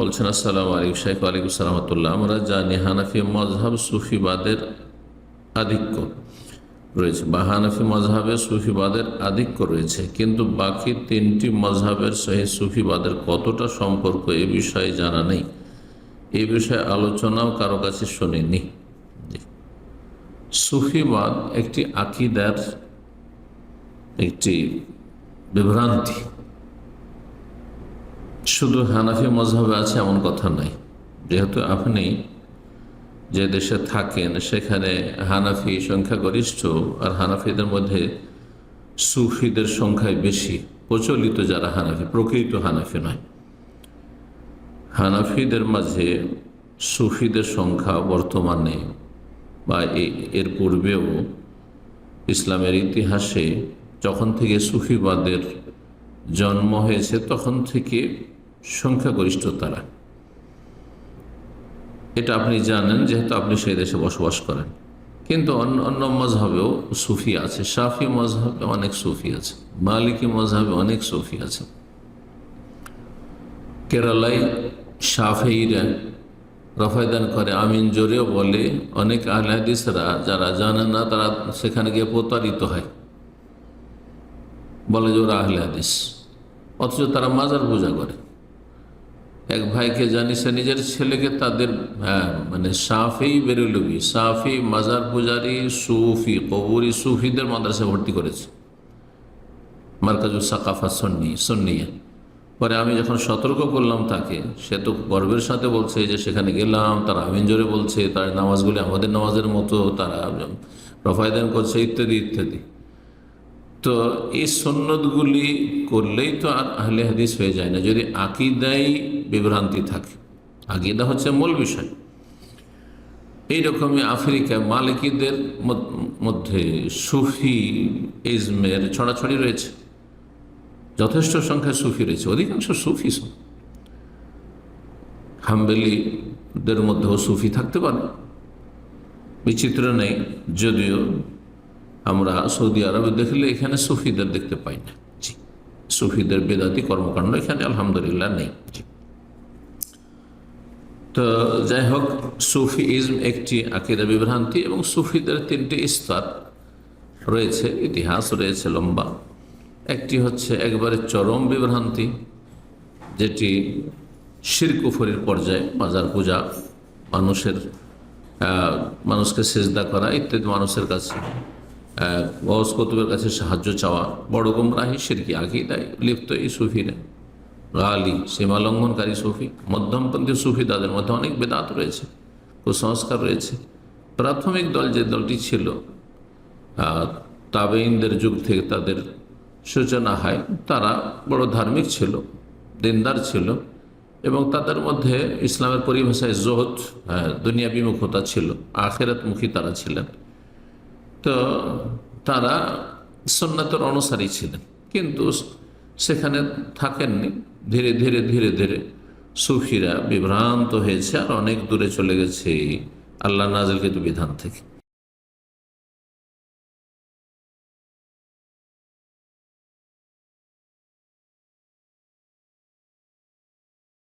বলছেন, আসসালাম আলাইকুম শেখ আলাইকুম সালামতুল্লাহ আমরা জানি হানাফি মজহাব সুফিবাদের আধিক্য রয়েছে। বা হানাফি মজহাবে সুফিবাদের আধিক্য রয়েছে, কিন্তু বাকি তিনটি মজহাবের সহিত সুফিবাদের কতটা সম্পর্ক এ বিষয়ে জানা নেই। এ বিষয়ে আলোচনাও কারও কাছে শুনিনি। সুফিবাদ একটি আকিদার একটি বিভ্রান্তি। শুধু হানাফি মজহাবে আছে এমন কথা নাই যেহেতু আপনি যে দেশে থাকেন, সেখানে হানাফি সংখ্যাগরিষ্ঠ আর হানাফিদের মধ্যে সুফিদের সংখ্যায় বেশি, প্রচলিত যারা হানাফি, প্রকৃত হানাফি নয়। হানাফিদের মাঝে সুফিদের সংখ্যা বর্তমানে বা এর পূর্বেও ইসলামের ইতিহাসে যখন থেকে সুফিবাদের জন্ম হয়েছে তখন থেকে সংখ্যাগরিষ্ঠ তারা। এটা আপনি জানেন, যেহেতু আপনি সেই দেশে বসবাস করেন। কিন্তু অন্য অন্য মজহাবেও সুফি আছে। শাফি মজহাবে অনেক সুফি আছে। মালিকি মজহাবে অনেক সুফি আছে। কেরালায় সাফেইরা রফায়দান করে, আমিন জোরেও বলে। অনেক আহলাদিসরা যারা জানে না, তারা সেখানে গিয়ে প্রতারিত হয়। বলে যে ওরা আহলে হাদিস। অথচ তারা মাজার পূজা করে। এক ভাইকে জানি সে নিজের ছেলেকে তাদের হ্যাঁ মানে সাফি বেরুলবি সাফি মাজার পূজারি, সুফি, কবুরি সুফিদের মাদ্রাসায় ভর্তি করেছে। মার্কাজুল সাকাফা সন্নি, সন্নিয়া। পরে আমি যখন সতর্ক করলাম তাকে, সে তো গর্বের সাথে বলছে যে সেখানে গেলাম, তারা আমিন জোরে বলছে, তার নামাজগুলি আমাদের নামাজের মতো, তারা রফায়দান করছে, ইত্যাদি ইত্যাদি। তো এই সন্ন্যতগুলি করলেই তো আর আহলে হাদিস হয়ে যায় না, যদি আকিদাই বিভ্রান্তি থাকে। আকিদা হচ্ছে মূল বিষয়। এইরকমই আফ্রিকায় মালিকিদের মধ্যে সুফি ইজমের ছড়াছড়ি রয়েছে। যথেষ্ট সংখ্যায় সুফি রয়েছে, অধিকাংশ সুফি। হাম্বেলিদের মধ্যেও সুফি থাকতে পারে। বিচিত্র নেই, যদিও আমরা সৌদি আরবে দেখলে এখানে সুফিদের দেখতে পাই না। সুফিদের বেদাতি কর্মকাণ্ড এখানে আলহামদুলিল্লাহ নেই। তো যাই হোক, সুফিইজম একটি আকিদা বিভ্রান্তি এবং সুফিদের তিনটি স্তর রয়েছে, ইতিহাস রয়েছে লম্বা। একটি হচ্ছে একবারে চরম বিভ্রান্তি, যেটি শিরকুফরির পর্যায়ে বাজার পূজা, মানুষের মানুষকে সেজদা করা ইত্যাদি মানুষের কাছে গস কতুবের কাছে সাহায্য চাওয়া, বড় গুমরাহি সিরকি আকিদায় লিপ্ত এই সুফিরা। গালি সীমা লঙ্ঘনকারী সুফি, মধ্যমপন্থী সুফি তাদের মধ্যে অনেক বেদাত রয়েছে, কুসংস্কার রয়েছে। প্রাথমিক দল যে দলটি ছিল তাবেইনদের যুগ থেকে তাদের সূচনা হয়, তারা বড় ধার্মিক ছিল, দিনদার ছিল এবং তাদের মধ্যে ইসলামের পরিভাষায় জোহদ দুনিয়া বিমুখতা ছিল, আখেরাতমুখী তারা ছিলেন। তো তারা সন্ন্যতের অনুসারী ছিলেন। কিন্তু সেখানে থাকেননি। ধীরে ধীরে ধীরে ধীরে সুফিরা বিভ্রান্ত হয়েছে আর অনেক দূরে চলে গেছে। আল্লাহ নাজলকৃত বিধান থেকে।